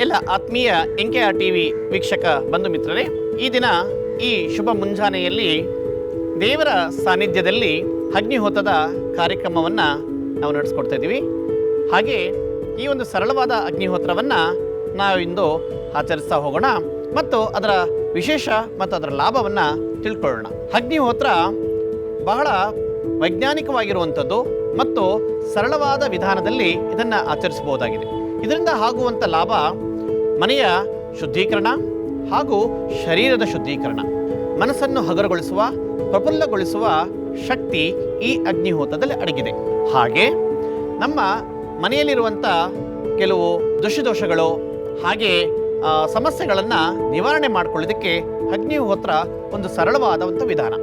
ಎಲ್ಲ ಆತ್ಮೀಯ N K R T V ವೀಕ್ಷಕ ಬಂಧು ಮಿತ್ರರೇ, ಈ ದಿನ ಈ ಶುಭ ಮುಂಜಾನೆಯಲ್ಲಿ ದೇವರ ಸಾನ್ನಿಧ್ಯದಲ್ಲಿ ಅಗ್ನಿಹೋತದ ಕಾರ್ಯಕ್ರಮವನ್ನು ನಾವು ನಡೆಸ್ಕೊಡ್ತಾ ಇದ್ದೀವಿ. ಹಾಗೆ ಈ ಒಂದು ಸರಳವಾದ ಅಗ್ನಿಹೋತ್ರವನ್ನು ನಾವು ಇಂದು ಆಚರಿಸ್ತಾ ಹೋಗೋಣ ಮತ್ತು ಅದರ ವಿಶೇಷ ಮತ್ತು ಅದರ ಲಾಭವನ್ನು ತಿಳ್ಕೊಳ್ಳೋಣ. ಅಗ್ನಿಹೋತ್ರ ಬಹಳ ವೈಜ್ಞಾನಿಕವಾಗಿರುವಂಥದ್ದು ಮತ್ತು ಸರಳವಾದ ವಿಧಾನದಲ್ಲಿ ಇದನ್ನು ಆಚರಿಸಬಹುದಾಗಿದೆ. ಇದರಿಂದ ಆಗುವಂಥ ಲಾಭ ಮನೆಯ ಶುದ್ಧೀಕರಣ ಹಾಗೂ ಶರೀರದ ಶುದ್ಧೀಕರಣ. ಮನಸ್ಸನ್ನು ಹಗರಗೊಳಿಸುವ, ಪ್ರಫುಲ್ಲಗೊಳಿಸುವ ಶಕ್ತಿ ಈ ಅಗ್ನಿಹೋತದಲ್ಲಿ ಅಡಗಿದೆ. ಹಾಗೆ ನಮ್ಮ ಮನೆಯಲ್ಲಿರುವಂಥ ಕೆಲವು ದುಷ್ಯದೋಷಗಳು ಹಾಗೆ ಸಮಸ್ಯೆಗಳನ್ನು ನಿವಾರಣೆ ಮಾಡಿಕೊಳ್ಳೋದಕ್ಕೆ ಅಗ್ನಿಹೋತ್ರ ಒಂದು ಸರಳವಾದಂಥ ವಿಧಾನ.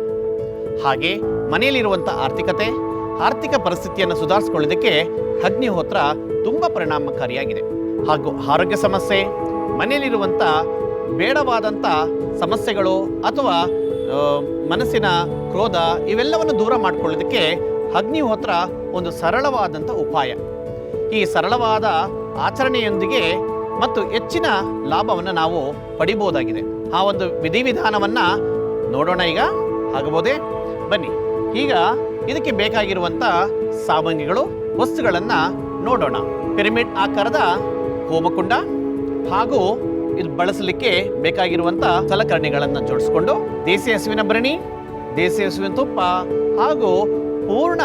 ಹಾಗೆ ಮನೆಯಲ್ಲಿರುವಂಥ ಆರ್ಥಿಕತೆ ಆರ್ಥಿಕ ಪರಿಸ್ಥಿತಿಯನ್ನು ಸುಧಾರಿಸಿಕೊಳ್ಳೋದಕ್ಕೆ ಅಗ್ನಿಹೋತ್ರ ತುಂಬ ಪರಿಣಾಮಕಾರಿಯಾಗಿದೆ. ಹಾಗೂ ಆರೋಗ್ಯ ಸಮಸ್ಯೆ ಮನೆಯಲ್ಲಿರುವಂಥ ಬೇಡವಾದಂಥ ಸಮಸ್ಯೆಗಳು ಅಥವಾ ಮನಸ್ಸಿನ ಕ್ರೋಧ ಇವೆಲ್ಲವನ್ನು ದೂರ ಮಾಡಿಕೊಳ್ಳೋದಕ್ಕೆ ಅಗ್ನಿಹೋತ್ರ ಒಂದು ಸರಳವಾದಂಥ ಉಪಾಯ. ಈ ಸರಳವಾದ ಆಚರಣೆಯೊಂದಿಗೆ ಮತ್ತು ಹೆಚ್ಚಿನ ಲಾಭವನ್ನು ನಾವು ಪಡಿಬೋದಾಗಿದೆ ಆ ಒಂದು ವಿಧಿವಿಧಾನವನ್ನು ನೋಡೋಣ ಈಗ. ಆಗಬಹುದೇ ಬನ್ನಿ. ಈಗ ಇದಕ್ಕೆ ಬೇಕಾಗಿರುವಂಥ ಸಾಮಗ್ರಿಗಳು ವಸ್ತುಗಳನ್ನು ನೋಡೋಣ. ಪಿರಮಿಡ್ ಆಕಾರದ ಹೋಮಕುಂಡ ಹಾಗೂ ಇದು ಬಳಸಲಿಕ್ಕೆ ಬೇಕಾಗಿರುವಂಥ ಸಲಕರಣೆಗಳನ್ನು ಜೋಡಿಸ್ಕೊಂಡು ದೇಸಿ ಹಸುವಿನ ಭರಣಿ, ದೇಸಿ ಹಸುವಿನ ತುಪ್ಪ ಹಾಗೂ ಪೂರ್ಣ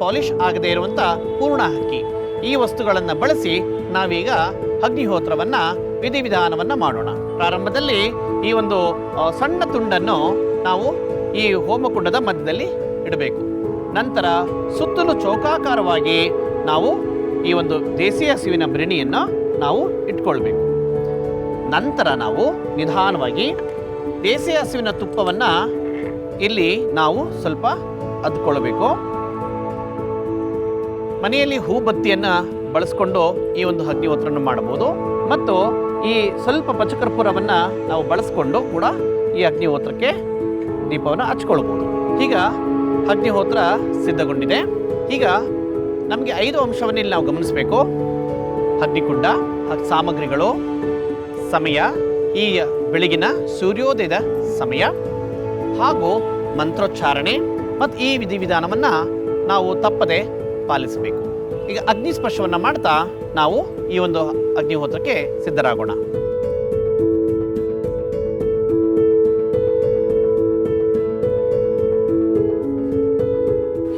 ಪಾಲಿಶ್ ಆಗದೇ ಇರುವಂಥ ಪೂರ್ಣ ಹಕ್ಕಿ ಈ ವಸ್ತುಗಳನ್ನು ಬಳಸಿ ನಾವೀಗ ಅಗ್ನಿಹೋತ್ರವನ್ನು ವಿಧಿವಿಧಾನವನ್ನು ಮಾಡೋಣ. ಪ್ರಾರಂಭದಲ್ಲಿ ಈ ಒಂದು ಸಣ್ಣ ತುಂಡನ್ನು ನಾವು ಈ ಹೋಮಕುಂಡದ ಮಧ್ಯದಲ್ಲಿ ಇಡಬೇಕು. ನಂತರ ಸುತ್ತಲೂ ಚೌಕಾಕಾರವಾಗಿ ನಾವು ಈ ಒಂದು ದೇಸಿ ಹಸುವಿನ ಬ್ರಿಣಿಯನ್ನು ನಾವು ಇಟ್ಕೊಳ್ಬೇಕು. ನಂತರ ನಾವು ನಿಧಾನವಾಗಿ ದೇಸಿ ಹಸುವಿನ ತುಪ್ಪವನ್ನು ಇಲ್ಲಿ ನಾವು ಸ್ವಲ್ಪ ಅದ್ಕೊಳ್ಬೇಕು. ಮನೆಯಲ್ಲಿ ಹೂ ಬತ್ತಿಯನ್ನು ಬಳಸ್ಕೊಂಡು ಈ ಒಂದು ಅಗ್ನಿಹೋತ್ರವನ್ನು ಮಾಡಬಹುದು. ಮತ್ತು ಈ ಸ್ವಲ್ಪ ಪಚಕರ್ಪೂರವನ್ನು ನಾವು ಬಳಸ್ಕೊಂಡು ಕೂಡ ಈ ಅಗ್ನಿಹೋತ್ರಕ್ಕೆ ದೀಪವನ್ನು ಹಚ್ಕೊಳ್ಬೋದು ಈಗ ಅಗ್ನಿಹೋತ್ರ ಸಿದ್ಧಗೊಂಡಿದೆ. ಈಗ ನಮಗೆ ಐದು ಅಂಶವನ್ನು ಇಲ್ಲಿ ನಾವು ಗಮನಿಸಬೇಕು. ಅಗ್ನಿಕುಂಡ ಸಾಮಗ್ರಿಗಳು, ಸಮಯ, ಈ ಬೆಳಗಿನ ಸೂರ್ಯೋದಯದ ಸಮಯ, ಹಾಗೂ ಮಂತ್ರೋಚ್ಚಾರಣೆ ಮತ್ತು ಈ ವಿಧಿವಿಧಾನವನ್ನು ನಾವು ತಪ್ಪದೆ ಪಾಲಿಸಬೇಕು. ಈಗ ಅಗ್ನಿ ಸ್ಪರ್ಶವನ್ನು ಮಾಡ್ತಾ ನಾವು ಈ ಒಂದು ಅಗ್ನಿಹೋತ್ರಕ್ಕೆ ಸಿದ್ಧರಾಗೋಣ.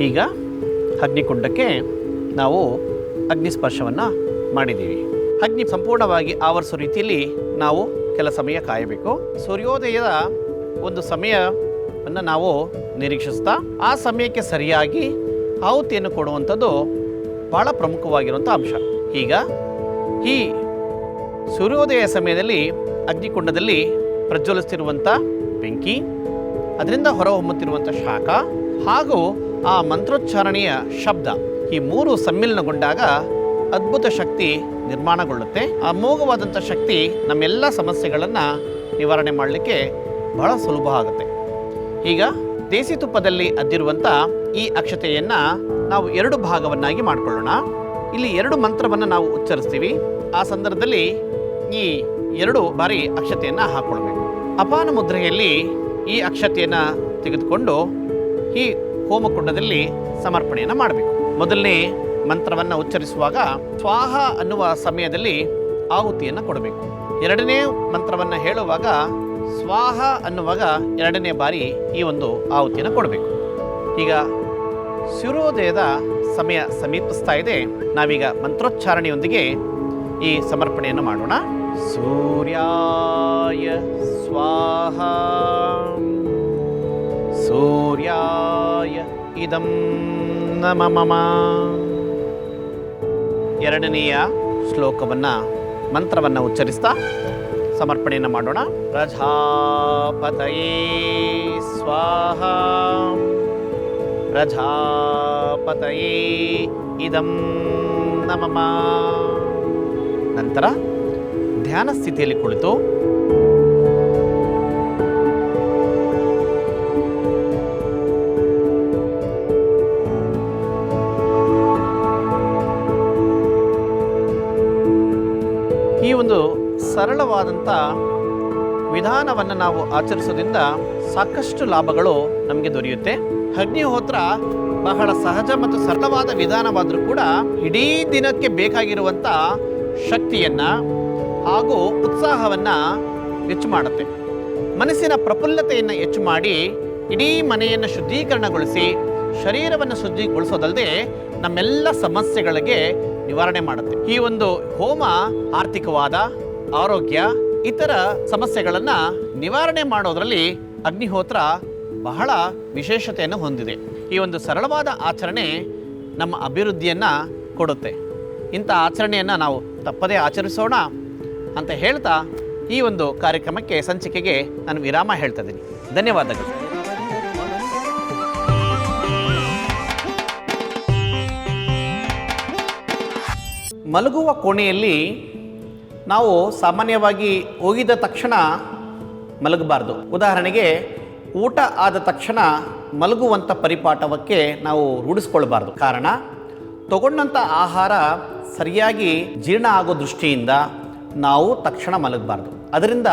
ಈಗ ಅಗ್ನಿಕುಂಡಕ್ಕೆ ನಾವು ಅಗ್ನಿ ಸ್ಪರ್ಶವನ್ನು ಮಾಡಿದ್ದೀವಿ. ಅಗ್ನಿ ಸಂಪೂರ್ಣವಾಗಿ ಆವರಿಸೋ ರೀತಿಯಲ್ಲಿ ನಾವು ಕೆಲ ಸಮಯ ಕಾಯಬೇಕು. ಸೂರ್ಯೋದಯದ ಒಂದು ಸಮಯವನ್ನು ನಾವು ನಿರೀಕ್ಷಿಸ್ತಾ ಆ ಸಮಯಕ್ಕೆ ಸರಿಯಾಗಿ ಆಹುತಿಯನ್ನು ಕೊಡುವಂಥದ್ದು ಭಾಳ ಪ್ರಮುಖವಾಗಿರುವಂಥ ಅಂಶ. ಈಗ ಈ ಸೂರ್ಯೋದಯ ಸಮಯದಲ್ಲಿ ಅಗ್ನಿಕುಂಡದಲ್ಲಿ ಪ್ರಜ್ವಲಿಸ್ತಿರುವಂಥ ಬೆಂಕಿ, ಅದರಿಂದ ಹೊರಹೊಮ್ಮುತ್ತಿರುವಂಥ ಶಾಖ ಹಾಗೂ ಆ ಮಂತ್ರೋಚ್ಚಾರಣೆಯ ಶಬ್ದ ಈ ಮೂರು ಸಮ್ಮಿಲನಗೊಂಡಾಗ ಅದ್ಭುತ ಶಕ್ತಿ ನಿರ್ಮಾಣಗೊಳ್ಳುತ್ತೆ. ಅಮೋಘವಾದಂಥ ಶಕ್ತಿ ನಮ್ಮೆಲ್ಲ ಸಮಸ್ಯೆಗಳನ್ನು ನಿವಾರಣೆ ಮಾಡಲಿಕ್ಕೆ ಬಹಳ ಸುಲಭ ಆಗುತ್ತೆ. ಈಗ ದೇಸಿ ತುಪ್ಪದಲ್ಲಿ ಅದ್ದಿರುವಂಥ ಈ ಅಕ್ಷತೆಯನ್ನು ನಾವು ಎರಡು ಭಾಗವನ್ನಾಗಿ ಮಾಡಿಕೊಳ್ಳೋಣ. ಇಲ್ಲಿ ಎರಡು ಮಂತ್ರವನ್ನು ನಾವು ಉಚ್ಚರಿಸ್ತೀವಿ. ಆ ಸಂದರ್ಭದಲ್ಲಿ ಈ ಎರಡು ಬಾರಿ ಅಕ್ಷತೆಯನ್ನು ಹಾಕ್ಕೊಳ್ಬೇಕು ಅಪಾನ ಮುದ್ರೆಯಲ್ಲಿ ಈ ಅಕ್ಷತೆಯನ್ನು ತೆಗೆದುಕೊಂಡು ಈ ಹೋಮಕುಂಡದಲ್ಲಿ ಸಮರ್ಪಣೆಯನ್ನು ಮಾಡಬೇಕು. ಮೊದಲನೇ ಮಂತ್ರವನ್ನು ಉಚ್ಚರಿಸುವಾಗ ಸ್ವಾಹ ಅನ್ನುವ ಸಮಯದಲ್ಲಿ ಆಹುತಿಯನ್ನು ಕೊಡಬೇಕು. ಎರಡನೇ ಮಂತ್ರವನ್ನು ಹೇಳುವಾಗ ಸ್ವಾಹ ಅನ್ನುವಾಗ ಎರಡನೇ ಬಾರಿ ಈ ಒಂದು ಆಹುತಿಯನ್ನು ಕೊಡಬೇಕು. ಈಗ ಶಿರೋದಯದ ಸಮಯ ಸಮೀಪಿಸ್ತಾ ಇದೆ. ನಾವೀಗ ಮಂತ್ರೋಚ್ಚಾರಣೆಯೊಂದಿಗೆ ಈ ಸಮರ್ಪಣೆಯನ್ನು ಮಾಡೋಣ. ಸೂರ್ಯಾಯ ಸ್ವಾಹ. ಸೂರ್ಯಾಯ ಇದಂ ನಮ ಮಮ. ಎರಡನೆಯ ಶ್ಲೋಕವನ್ನು, ಮಂತ್ರವನ್ನು ಉಚ್ಚರಿಸ್ತಾ ಸಮರ್ಪಣೆಯನ್ನು ಮಾಡೋಣ. ಪ್ರಜಾಪತಯೇ ಸ್ವಾಹ. ಪ್ರಜಾಪತಯೇ ಇದಂ ನಮ ನಂತರ ಧ್ಯಾನ ಸ್ಥಿತಿಯಲ್ಲಿ ಕುಳಿತು ಈ ಒಂದು ಸರಳವಾದಂಥ ವಿಧಾನವನ್ನು ನಾವು ಆಚರಿಸೋದ್ರಿಂದ ಸಾಕಷ್ಟು ಲಾಭಗಳು ನಮಗೆ ದೊರೆಯುತ್ತೆ. ಅಗ್ನಿಹೋತ್ರ ಬಹಳ ಸಹಜ ಮತ್ತು ಸರಳವಾದ ವಿಧಾನವಾದರೂ ಕೂಡ ಇಡೀ ದಿನಕ್ಕೆ ಬೇಕಾಗಿರುವಂಥ ಶಕ್ತಿಯನ್ನು ಹಾಗೂ ಉತ್ಸಾಹವನ್ನು ಹೆಚ್ಚು ಮಾಡುತ್ತೆ. ಮನಸ್ಸಿನ ಪ್ರಫುಲ್ಲತೆಯನ್ನು ಹೆಚ್ಚು ಮಾಡಿ ಇಡೀ ಮನೆಯನ್ನು ಶುದ್ಧೀಕರಣಗೊಳಿಸಿ ಶರೀರವನ್ನು ಶುದ್ಧಿಗೊಳಿಸೋದಲ್ಲದೆ ನಮ್ಮೆಲ್ಲ ಸಮಸ್ಯೆಗಳಿಗೆ ನಿವಾರಣೆ ಮಾಡುತ್ತೆ. ಈ ಒಂದು ಹೋಮ, ಆರ್ಥಿಕವಾದ, ಆರೋಗ್ಯ, ಇತರ ಸಮಸ್ಯೆಗಳನ್ನು ನಿವಾರಣೆ ಮಾಡೋದರಲ್ಲಿ ಅಗ್ನಿಹೋತ್ರ ಬಹಳ ವಿಶೇಷತೆಯನ್ನು ಹೊಂದಿದೆ. ಈ ಒಂದು ಸರಳವಾದ ಆಚರಣೆ ನಮ್ಮ ಅಭಿವೃದ್ಧಿಯನ್ನು ಕೊಡುತ್ತೆ. ಇಂಥ ಆಚರಣೆಯನ್ನು ನಾವು ತಪ್ಪದೇ ಆಚರಿಸೋಣ ಅಂತ ಹೇಳ್ತಾ ಈ ಒಂದು ಕಾರ್ಯಕ್ರಮಕ್ಕೆ, ಸಂಚಿಕೆಗೆ ನಾನು ವಿರಾಮ ಹೇಳ್ತಾ ಇದ್ದೀನಿ. ಧನ್ಯವಾದಗಳು. ಮಲಗುವ ಕೋಣೆಯಲ್ಲಿ ನಾವು ಸಾಮಾನ್ಯವಾಗಿ ಹೋಗಿದ ತಕ್ಷಣ ಮಲಗಬಾರ್ದು. ಉದಾಹರಣೆಗೆ, ಊಟ ಆದ ತಕ್ಷಣ ಮಲಗುವಂಥ ಪರಿಪಾಠವಕ್ಕೆ ನಾವು ರೂಢಿಸ್ಕೊಳ್ಬಾರ್ದು. ಕಾರಣ ತಗೊಂಡಂಥ ಆಹಾರ ಸರಿಯಾಗಿ ಜೀರ್ಣ ಆಗೋ ದೃಷ್ಟಿಯಿಂದ ನಾವು ತಕ್ಷಣ ಮಲಗಬಾರ್ದು. ಅದರಿಂದ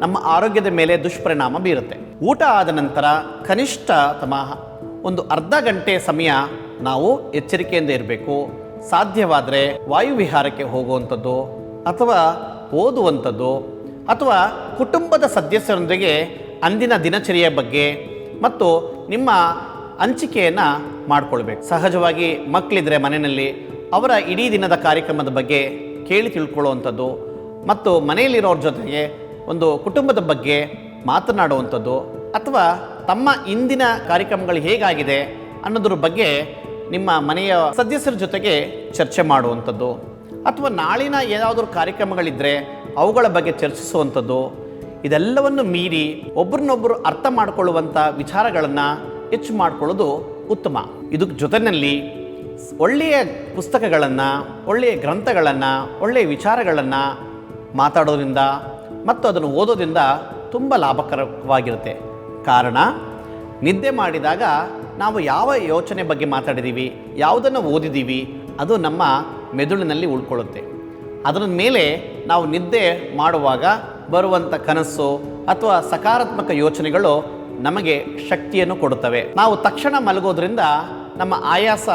ನಮ್ಮ ಆರೋಗ್ಯದ ಮೇಲೆ ದುಷ್ಪರಿಣಾಮ ಬೀರುತ್ತೆ. ಊಟ ಆದ ನಂತರ ಕನಿಷ್ಠ ತಮ್ಮ ಒಂದು ಅರ್ಧ ಗಂಟೆ ಸಮಯ ನಾವು ಎಚ್ಚರಿಕೆಯಿಂದ ಇರಬೇಕು. ಸಾಧ್ಯವಾದರೆ ವಾಯುವಿಹಾರಕ್ಕೆ ಹೋಗುವಂಥದ್ದು ಅಥವಾ ಓದುವಂಥದ್ದು ಅಥವಾ ಕುಟುಂಬದ ಸದಸ್ಯರೊಂದಿಗೆ ಅಂದಿನ ದಿನಚರಿಯ ಬಗ್ಗೆ ಮತ್ತು ನಿಮ್ಮ ಹಂಚಿಕೆಯನ್ನು ಮಾಡಿಕೊಳ್ಬೇಕು. ಸಹಜವಾಗಿ ಮಕ್ಕಳಿದ್ರೆ ಮನೆಯಲ್ಲಿ ಅವರ ಇಡೀ ದಿನದ ಕಾರ್ಯಕ್ರಮದ ಬಗ್ಗೆ ಕೇಳಿ ತಿಳ್ಕೊಳ್ಳುವಂಥದ್ದು ಮತ್ತು ಮನೆಯಲ್ಲಿರೋರ ಜೊತೆಗೆ ಒಂದು ಕುಟುಂಬದ ಬಗ್ಗೆ ಮಾತನಾಡುವಂಥದ್ದು ಅಥವಾ ತಮ್ಮ ಇಂದಿನ ಕಾರ್ಯಕ್ರಮಗಳು ಹೇಗಾಗಿದೆ ಅನ್ನೋದ್ರ ಬಗ್ಗೆ ನಿಮ್ಮ ಮನೆಯ ಸದಸ್ಯರ ಜೊತೆಗೆ ಚರ್ಚೆ ಮಾಡುವಂಥದ್ದು, ಅಥವಾ ನಾಳಿನ ಏನಾದರೂ ಕಾರ್ಯಕ್ರಮಗಳಿದ್ದರೆ ಅವುಗಳ ಬಗ್ಗೆ ಚರ್ಚಿಸುವಂಥದ್ದು, ಇದೆಲ್ಲವನ್ನು ಮೀರಿ ಒಬ್ರನ್ನೊಬ್ಬರು ಅರ್ಥ ಮಾಡಿಕೊಳ್ಳುವಂಥ ವಿಚಾರಗಳನ್ನು ಹೆಚ್ಚು ಮಾಡಿಕೊಳ್ಳೋದು ಉತ್ತಮ. ಇದಕ್ಕೆ ಜೊತೆಯಲ್ಲಿ ಒಳ್ಳೆಯ ಪುಸ್ತಕಗಳನ್ನು, ಒಳ್ಳೆಯ ಗ್ರಂಥಗಳನ್ನು, ಒಳ್ಳೆಯ ವಿಚಾರಗಳನ್ನು ಮಾತಾಡೋದ್ರಿಂದ ಮತ್ತು ಅದನ್ನು ಓದೋದ್ರಿಂದ ತುಂಬ ಲಾಭಕರವಾಗಿರುತ್ತೆ. ಕಾರಣ, ನಿದ್ದೆ ಮಾಡಿದಾಗ ನಾವು ಯಾವ ಯೋಚನೆ ಬಗ್ಗೆ ಮಾತಾಡಿದ್ದೀವಿ ಯಾವುದನ್ನು ಓದಿದ್ದೀವಿ ಅದು ನಮ್ಮ ಮೆದುಳಿನಲ್ಲಿ ಉಳ್ಕೊಳ್ಳುತ್ತೆ. ಅದರ ಮೇಲೆ ನಾವು ನಿದ್ದೆ ಮಾಡುವಾಗ ಬರುವಂಥ ಕನಸು ಅಥವಾ ಸಕಾರಾತ್ಮಕ ಯೋಚನೆಗಳು ನಮಗೆ ಶಕ್ತಿಯನ್ನು ಕೊಡುತ್ತವೆ. ನಾವು ತಕ್ಷಣ ಮಲಗೋದ್ರಿಂದ ನಮ್ಮ ಆಯಾಸ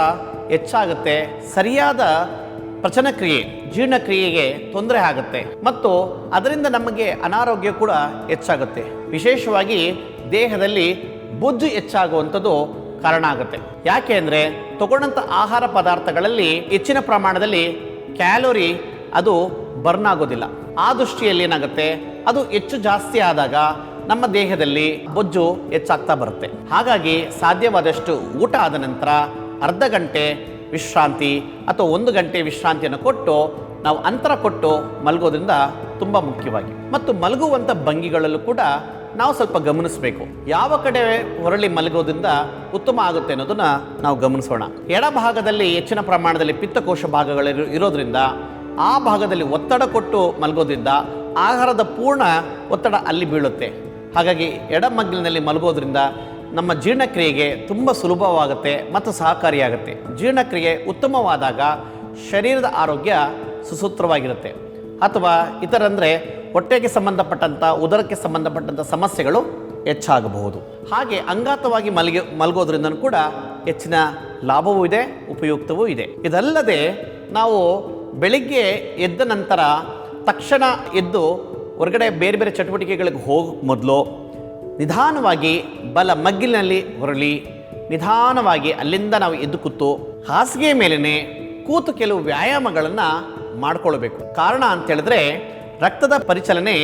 ಹೆಚ್ಚಾಗುತ್ತೆ, ಸರಿಯಾದ ಪಚನಕ್ರಿಯೆ ಜೀರ್ಣಕ್ರಿಯೆಗೆ ತೊಂದರೆ ಆಗುತ್ತೆ ಮತ್ತು ಅದರಿಂದ ನಮಗೆ ಅನಾರೋಗ್ಯ ಕೂಡ ಹೆಚ್ಚಾಗುತ್ತೆ. ವಿಶೇಷವಾಗಿ ದೇಹದಲ್ಲಿ ಬೊಜ್ಜು ಹೆಚ್ಚಾಗುವಂಥದ್ದು ಕಾರಣ ಆಗುತ್ತೆ. ಯಾಕೆ ಅಂದರೆ ತಗೊಂಡಂಥ ಆಹಾರ ಪದಾರ್ಥಗಳಲ್ಲಿ ಹೆಚ್ಚಿನ ಪ್ರಮಾಣದಲ್ಲಿ ಕ್ಯಾಲೋರಿ ಅದು ಬರ್ನ್ ಆಗೋದಿಲ್ಲ. ಆ ದೃಷ್ಟಿಯಲ್ಲಿ ಏನಾಗುತ್ತೆ? ಅದು ಹೆಚ್ಚು ಜಾಸ್ತಿ ಆದಾಗ ನಮ್ಮ ದೇಹದಲ್ಲಿ ಬೊಜ್ಜು ಹೆಚ್ಚಾಗ್ತಾ ಬರುತ್ತೆ. ಹಾಗಾಗಿ ಸಾಧ್ಯವಾದಷ್ಟು ಊಟ ಆದ ನಂತರ ಅರ್ಧ ಗಂಟೆ ವಿಶ್ರಾಂತಿ ಅಥವಾ ಒಂದು ಗಂಟೆ ವಿಶ್ರಾಂತಿಯನ್ನು ಕೊಟ್ಟು ನಾವು ಅಂತರ ಕೊಟ್ಟು ಮಲಗೋದ್ರಿಂದ ತುಂಬ ಮುಖ್ಯವಾಗಿ. ಮತ್ತು ಮಲಗುವಂಥ ಭಂಗಿಗಳಲ್ಲೂ ಕೂಡ ನಾವು ಸ್ವಲ್ಪ ಗಮನಿಸಬೇಕು. ಯಾವ ಕಡೆ ಹೊರಳಿ ಮಲಗೋದ್ರಿಂದ ಉತ್ತಮ ಆಗುತ್ತೆ ಅನ್ನೋದನ್ನ ನಾವು ಗಮನಿಸೋಣ. ಎಡಭಾಗದಲ್ಲಿ ಹೆಚ್ಚಿನ ಪ್ರಮಾಣದಲ್ಲಿ ಪಿತ್ತಕೋಶ ಭಾಗಗಳು ಇರೋದ್ರಿಂದ, ಆ ಭಾಗದಲ್ಲಿ ಒತ್ತಡ ಕೊಟ್ಟು ಮಲಗೋದ್ರಿಂದ ಆಹಾರದ ಪೂರ್ಣ ಒತ್ತಡ ಅಲ್ಲಿ ಬೀಳುತ್ತೆ. ಹಾಗಾಗಿ ಎಡಮಗ್ಲಿನಲ್ಲಿ ಮಲಗೋದ್ರಿಂದ ನಮ್ಮ ಜೀರ್ಣಕ್ರಿಯೆಗೆ ತುಂಬ ಸುಲಭವಾಗುತ್ತೆ ಮತ್ತು ಸಹಕಾರಿಯಾಗುತ್ತೆ. ಜೀರ್ಣಕ್ರಿಯೆ ಉತ್ತಮವಾದಾಗ ಶರೀರದ ಆರೋಗ್ಯ ಸುಸೂತ್ರವಾಗಿರುತ್ತೆ. ಅಥವಾ ಇತರಂದರೆ ಹೊಟ್ಟೆಗೆ ಸಂಬಂಧಪಟ್ಟಂಥ ಉದರಕ್ಕೆ ಸಂಬಂಧಪಟ್ಟಂಥ ಸಮಸ್ಯೆಗಳು ಹೆಚ್ಚಾಗಬಹುದು. ಹಾಗೆ ಅಂಗಾತವಾಗಿ ಮಲಗಿ ಮಲಗೋದ್ರಿಂದ ಕೂಡ ಹೆಚ್ಚಿನ ಲಾಭವೂ ಇದೆ, ಉಪಯುಕ್ತವೂ ಇದೆ. ಇದಲ್ಲದೆ ನಾವು ಬೆಳಿಗ್ಗೆ ಎದ್ದ ನಂತರ ತಕ್ಷಣ ಎದ್ದು ಹೊರಗಡೆ ಬೇರೆ ಬೇರೆ ಚಟುವಟಿಕೆಗಳಿಗೆ ಹೋಗ ಮೊದಲು ನಿಧಾನವಾಗಿ ಬಲ ಮಗ್ಗಿಲಿನಲ್ಲಿ ಹೊರಳಿ, ನಿಧಾನವಾಗಿ ಅಲ್ಲಿಂದ ನಾವು ಎದ್ದು ಕೂತು ಹಾಸಿಗೆ ಮೇಲೇ ಕೂತು ಕೆಲವು ವ್ಯಾಯಾಮಗಳನ್ನು ಮಾಡ್ಕೊಳ್ಬೇಕು. ಕಾರಣ ಅಂತ ಹೇಳಿದ್ರೆ ರಕ್ತದ ಪರಿಚಲನೆ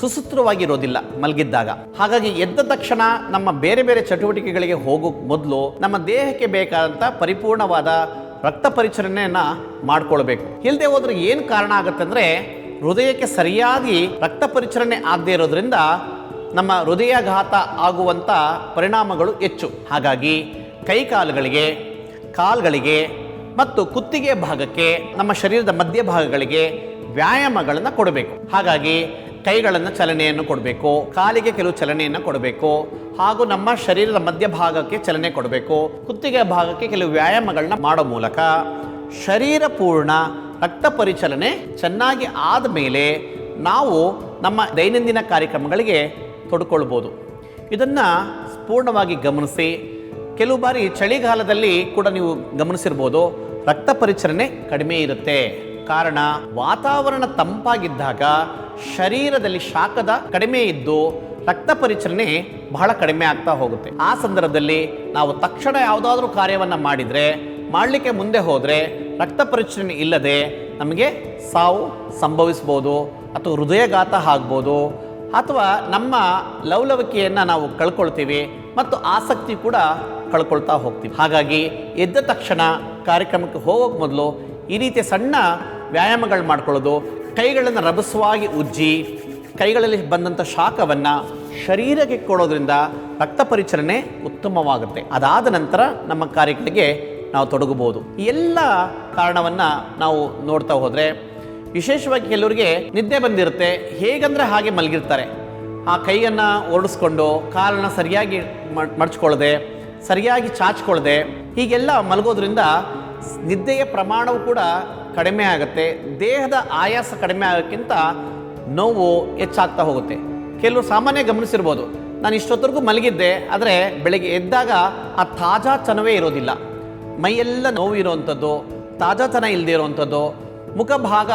ಸುಸೂತ್ರವಾಗಿರೋದಿಲ್ಲ ಮಲಗಿದ್ದಾಗ. ಹಾಗಾಗಿ ಎದ್ದ ತಕ್ಷಣ ನಮ್ಮ ಬೇರೆ ಬೇರೆ ಚಟುವಟಿಕೆಗಳಿಗೆ ಹೋಗೋ ಮೊದಲು ನಮ್ಮ ದೇಹಕ್ಕೆ ಬೇಕಾದಂಥ ಪರಿಪೂರ್ಣವಾದ ರಕ್ತ ಪರಿಚಲನೆಯನ್ನು ಮಾಡ್ಕೊಳ್ಬೇಕು. ಇಲ್ಲದೆ ಹೋದ್ರೆ ಏನು ಕಾರಣ ಆಗುತ್ತೆ ಅಂದರೆ ಹೃದಯಕ್ಕೆ ಸರಿಯಾಗಿ ರಕ್ತ ಪರಿಚಲನೆ ಆಗದೇ ಇರೋದ್ರಿಂದ ನಮ್ಮ ಹೃದಯಾಘಾತ ಆಗುವಂಥ ಪರಿಣಾಮಗಳು ಹೆಚ್ಚು. ಹಾಗಾಗಿ ಕೈಕಾಲುಗಳಿಗೆ ಕಾಲ್ಗಳಿಗೆ ಮತ್ತು ಕುತ್ತಿಗೆ ಭಾಗಕ್ಕೆ ನಮ್ಮ ಶರೀರದ ಮಧ್ಯಭಾಗಗಳಿಗೆ ವ್ಯಾಯಾಮಗಳನ್ನು ಕೊಡಬೇಕು. ಹಾಗಾಗಿ ಕೈಗಳನ್ನು ಚಲನೆಯನ್ನು ಕೊಡಬೇಕು, ಕಾಲಿಗೆ ಕೆಲವು ಚಲನೆಯನ್ನು ಕೊಡಬೇಕು, ಹಾಗೂ ನಮ್ಮ ಶರೀರದ ಮಧ್ಯಭಾಗಕ್ಕೆ ಚಲನೆ ಕೊಡಬೇಕು. ಕುತ್ತಿಗೆ ಭಾಗಕ್ಕೆ ಕೆಲವು ವ್ಯಾಯಾಮಗಳನ್ನ ಮಾಡೋ ಮೂಲಕ ಶರೀರ ಪೂರ್ಣ ರಕ್ತ ಪರಿಚಲನೆ ಚೆನ್ನಾಗಿ ಆದ ಮೇಲೆ ನಾವು ನಮ್ಮ ದೈನಂದಿನ ಕಾರ್ಯಕ್ರಮಗಳಿಗೆ ತೊಡ್ಕೊಳ್ಬೋದು. ಇದನ್ನು ಪೂರ್ಣವಾಗಿ ಗಮನಿಸಿ. ಕೆಲವು ಬಾರಿ ಚಳಿಗಾಲದಲ್ಲಿ ಕೂಡ ನೀವು ಗಮನಿಸಿರ್ಬೋದು. ರಕ್ತ ಪರಿಚಲನೆ ಕಡಿಮೆ ಇರುತ್ತೆ. ಕಾರಣ, ವಾತಾವರಣ ತಂಪಾಗಿದ್ದಾಗ ಶರೀರದಲ್ಲಿ ಶಾಖದ ಕಡಿಮೆ ಇದ್ದು ರಕ್ತ ಪರಿಚಲನೆ ಬಹಳ ಕಡಿಮೆ ಆಗ್ತಾ ಹೋಗುತ್ತೆ. ಆ ಸಂದರ್ಭದಲ್ಲಿ ನಾವು ತಕ್ಷಣ ಯಾವುದಾದ್ರೂ ಕಾರ್ಯವನ್ನು ಮಾಡಿದರೆ, ಮಾಡಲಿಕ್ಕೆ ಮುಂದೆ ಹೋದರೆ ರಕ್ತ ಪರಿಚಲನೆ ಇಲ್ಲದೆ ನಮಗೆ ಸಾವು ಸಂಭವಿಸ್ಬೋದು, ಅಥವಾ ಹೃದಯಘಾತ ಆಗ್ಬೋದು, ಅಥವಾ ನಮ್ಮ ಲವಲವಿಕೆಯನ್ನು ನಾವು ಕಳ್ಕೊಳ್ತೀವಿ ಮತ್ತು ಆಸಕ್ತಿ ಕೂಡ ಕಳ್ಕೊಳ್ತಾ ಹೋಗ್ತೀವಿ. ಹಾಗಾಗಿ ಎದ್ದ ತಕ್ಷಣ ಕಾರ್ಯಕ್ರಮಕ್ಕೆ ಹೋಗೋಕೆ ಮೊದಲು ಈ ರೀತಿಯ ಸಣ್ಣ ವ್ಯಾಯಾಮಗಳು ಮಾಡ್ಕೊಳ್ಳೋದು, ಕೈಗಳನ್ನು ರಭಸವಾಗಿ ಉಜ್ಜಿ, ಕೈಗಳಲ್ಲಿ ಬಂದಂಥ ಶಾಖವನ್ನು ಶರೀರಕ್ಕೆ ಕೊಡೋದ್ರಿಂದ ರಕ್ತ ಪರಿಚಲನೆ ಉತ್ತಮವಾಗುತ್ತೆ. ಅದಾದ ನಂತರ ನಮ್ಮ ಕಾರ್ಯಗಳಿಗೆ ನಾವು ತೊಡಗಬಹುದು. ಎಲ್ಲ ಕಾರಣವನ್ನು ನಾವು ನೋಡ್ತಾ ಹೋದರೆ ವಿಶೇಷವಾಗಿ ಕೆಲವರಿಗೆ ನಿದ್ದೆ ಬಂದಿರುತ್ತೆ, ಹೇಗಂದರೆ ಹಾಗೆ ಮಲಗಿರ್ತಾರೆ. ಆ ಕೈಯನ್ನು ಓಡಿಸ್ಕೊಂಡು ಕಾಲನ್ನು ಸರಿಯಾಗಿ ಮಡ್ಚ್ಕೊಳ್ಳದೆ ಸರಿಯಾಗಿ ಚಾಚ್ಕೊಳ್ಳದೆ ಹೀಗೆಲ್ಲ ಮಲಗೋದ್ರಿಂದ ನಿದ್ದೆಯ ಪ್ರಮಾಣವು ಕೂಡ ಕಡಿಮೆ ಆಗುತ್ತೆ, ದೇಹದ ಆಯಾಸ ಕಡಿಮೆ ಆಗೋಕ್ಕಿಂತ ನೋವು ಹೆಚ್ಚಾಗ್ತಾ ಹೋಗುತ್ತೆ. ಕೆಲವರು ಸಾಮಾನ್ಯ ಗಮನಿಸಿರ್ಬೋದು, ನಾನು ಇಷ್ಟೊತ್ತರೆಗೂ ಮಲಗಿದ್ದೆ, ಆದರೆ ಬೆಳಗ್ಗೆ ಎದ್ದಾಗ ಆ ತಾಜಾ ತಾಜಾತನವೇ ಇರೋದಿಲ್ಲ. ಮೈಯೆಲ್ಲ ನೋವು ಇರುವಂಥದ್ದು ತಾಜಾತನ ಇಲ್ಲದೆ ಇರುವಂಥದ್ದು ಮುಖಭಾಗ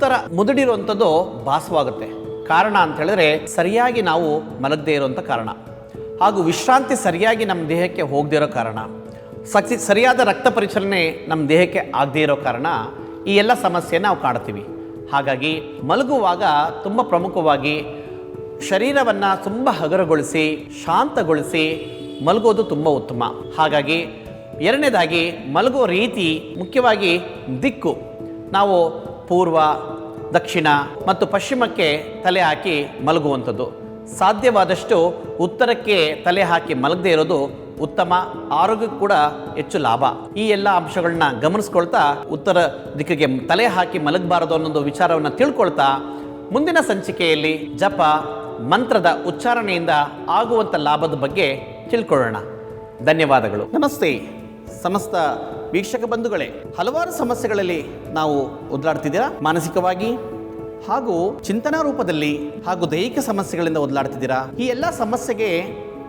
ಥರ ಮುದುಡಿರುವಂಥದ್ದು ಭಾಸವಾಗುತ್ತೆ. ಕಾರಣ ಅಂತ ಹೇಳಿದ್ರೆ ಸರಿಯಾಗಿ ನಾವು ಮಲಗದೇ ಇರುವಂಥ ಕಾರಣ. ಹಾಗೂ ವಿಶ್ರಾಂತಿ ಸರಿಯಾಗಿ ನಮ್ಮ ದೇಹಕ್ಕೆ ಹೋಗದಿರೋ ಕಾರಣ, ಸಕ್ಸಿ ಸರಿಯಾದ ರಕ್ತ ಪರಿಚಲನೆ ನಮ್ಮ ದೇಹಕ್ಕೆ ಆಗದೇ ಇರೋ ಕಾರಣ ಈ ಎಲ್ಲ ಸಮಸ್ಯೆ ನಾವು ಕಾಡ್ತೀವಿ ಹಾಗಾಗಿ ಮಲಗುವಾಗ ತುಂಬ ಪ್ರಮುಖವಾಗಿ ಶರೀರವನ್ನು ತುಂಬ ಹಗರಗೊಳಿಸಿ, ಶಾಂತಗೊಳಿಸಿ ಮಲಗೋದು ತುಂಬ ಉತ್ತಮ. ಹಾಗಾಗಿ ಎರಡನೇದಾಗಿ ಮಲಗೋ ರೀತಿ ಮುಖ್ಯವಾಗಿ ದಿಕ್ಕು. ನಾವು ಪೂರ್ವ, ದಕ್ಷಿಣ ಮತ್ತು ಪಶ್ಚಿಮಕ್ಕೆ ತಲೆ ಹಾಕಿ ಮಲಗುವಂಥದ್ದು. ಸಾಧ್ಯವಾದಷ್ಟು ಉತ್ತರಕ್ಕೆ ತಲೆ ಹಾಕಿ ಮಲಗದೇ ಇರೋದು ಉತ್ತಮ, ಆರೋಗ್ಯಕ್ಕೂ ಕೂಡ ಹೆಚ್ಚು ಲಾಭ. ಈ ಎಲ್ಲ ಅಂಶಗಳನ್ನ ಗಮನಿಸ್ಕೊಳ್ತಾ ಉತ್ತರ ದಿಕ್ಕಿಗೆ ತಲೆ ಹಾಕಿ ಮಲಗಬಾರದು ಅನ್ನೋದು ವಿಚಾರವನ್ನು ತಿಳ್ಕೊಳ್ತಾ ಮುಂದಿನ ಸಂಚಿಕೆಯಲ್ಲಿ ಜಪ, ಮಂತ್ರದ ಉಚ್ಚಾರಣೆಯಿಂದ ಆಗುವಂಥ ಲಾಭದ ಬಗ್ಗೆ ತಿಳ್ಕೊಳ್ಳೋಣ. ಧನ್ಯವಾದಗಳು. ನಮಸ್ತೆ. ಸಮಸ್ತ ವೀಕ್ಷಕ ಬಂಧುಗಳೇ, ಹಲವಾರು ಸಮಸ್ಯೆಗಳಲ್ಲಿ ನಾವು ಒದ್ದಾಡ್ತಿದ್ದೀರಾ ಮಾನಸಿಕವಾಗಿ ಹಾಗೂ ಚಿಂತನಾ ರೂಪದಲ್ಲಿ ಹಾಗೂ ದೈಹಿಕ ಸಮಸ್ಯೆಗಳಿಂದ ಒದಲಾಡ್ತಿದ್ದೀರಾ ಈ ಎಲ್ಲ ಸಮಸ್ಯೆಗೆ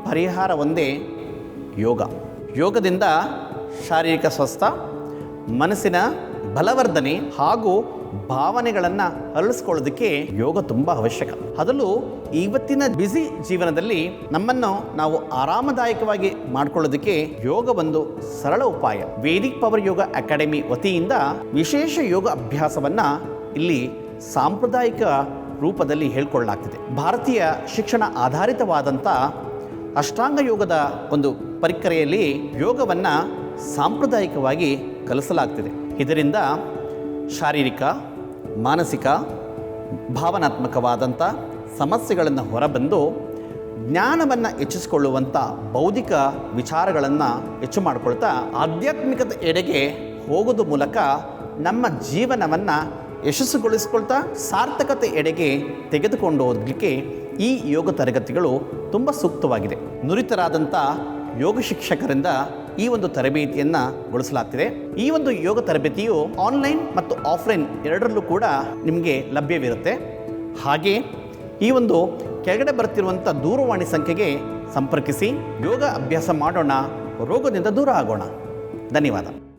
ಪರಿಹಾರ ಒಂದೇ ಯೋಗ. ಯೋಗದಿಂದ ಶಾರೀರಿಕ ಸ್ವಸ್ಥ, ಮನಸ್ಸಿನ ಬಲವರ್ಧನೆ ಹಾಗೂ ಭಾವನೆಗಳನ್ನು ಅರಳಿಸ್ಕೊಳ್ಳೋದಕ್ಕೆ ಯೋಗ ತುಂಬ ಅವಶ್ಯಕ. ಅದರಲ್ಲೂ ಇವತ್ತಿನ ಬ್ಯುಸಿ ಜೀವನದಲ್ಲಿ ನಮ್ಮನ್ನು ನಾವು ಆರಾಮದಾಯಕವಾಗಿ ಮಾಡಿಕೊಳ್ಳೋದಕ್ಕೆ ಯೋಗ ಒಂದು ಸರಳ ಉಪಾಯ. ವೇದಿಕ್ ಪವರ್ ಯೋಗ ಅಕಾಡೆಮಿ ವತಿಯಿಂದ ವಿಶೇಷ ಯೋಗ ಅಭ್ಯಾಸವನ್ನು ಇಲ್ಲಿ ಸಾಂಪ್ರದಾಯಿಕ ರೂಪದಲ್ಲಿ ಹೇಳ್ಕೊಳ್ಳಲಾಗ್ತಿದೆ. ಭಾರತೀಯ ಶಿಕ್ಷಣ ಆಧಾರಿತವಾದಂಥ ಅಷ್ಟಾಂಗ ಯೋಗದ ಒಂದು ಪರಿಕರೆಯಲ್ಲಿ ಯೋಗವನ್ನು ಸಾಂಪ್ರದಾಯಿಕವಾಗಿ ಕಲಿಸಲಾಗ್ತಿದೆ. ಇದರಿಂದ ಶಾರೀರಿಕ, ಮಾನಸಿಕ, ಭಾವನಾತ್ಮಕವಾದಂಥ ಸಮಸ್ಯೆಗಳನ್ನು ಹೊರಬಂದು ಜ್ಞಾನವನ್ನು ಹೆಚ್ಚಿಸಿಕೊಳ್ಳುವಂಥ ಬೌದ್ಧಿಕ ವಿಚಾರಗಳನ್ನು ಹೆಚ್ಚು ಮಾಡಿಕೊಳ್ತಾ ಆಧ್ಯಾತ್ಮಿಕತೆ ಎಡೆಗೆ ಹೋಗೋದು ಮೂಲಕ ನಮ್ಮ ಜೀವನವನ್ನು ಯಶಸ್ಸುಗೊಳಿಸ್ಕೊಳ್ತಾ ಸಾರ್ಥಕತೆ ಎಡೆಗೆ ತೆಗೆದುಕೊಂಡು ಹೋಗಲಿಕ್ಕೆ ಈ ಯೋಗ ತರಗತಿಗಳು ತುಂಬ ಸೂಕ್ತವಾಗಿದೆ. ನುರಿತರಾದಂಥ ಯೋಗ ಶಿಕ್ಷಕರಿಂದ ಈ ಒಂದು ತರಬೇತಿಯನ್ನು ಗೊಳಿಸಲಾಗ್ತಿದೆ. ಈ ಒಂದು ಯೋಗ ತರಬೇತಿಯು ಆನ್ಲೈನ್ ಮತ್ತು ಆಫ್ಲೈನ್ ಎರಡರಲ್ಲೂ ಕೂಡ ನಿಮಗೆ ಲಭ್ಯವಿರುತ್ತೆ. ಹಾಗೆ ಈ ಒಂದು ಕೆಳಗಡೆ ಬರ್ತಿರುವಂಥ ದೂರವಾಣಿ ಸಂಖ್ಯೆಗೆ ಸಂಪರ್ಕಿಸಿ ಯೋಗ ಅಭ್ಯಾಸ ಮಾಡೋಣ, ರೋಗದಿಂದ ದೂರ ಆಗೋಣ. ಧನ್ಯವಾದ.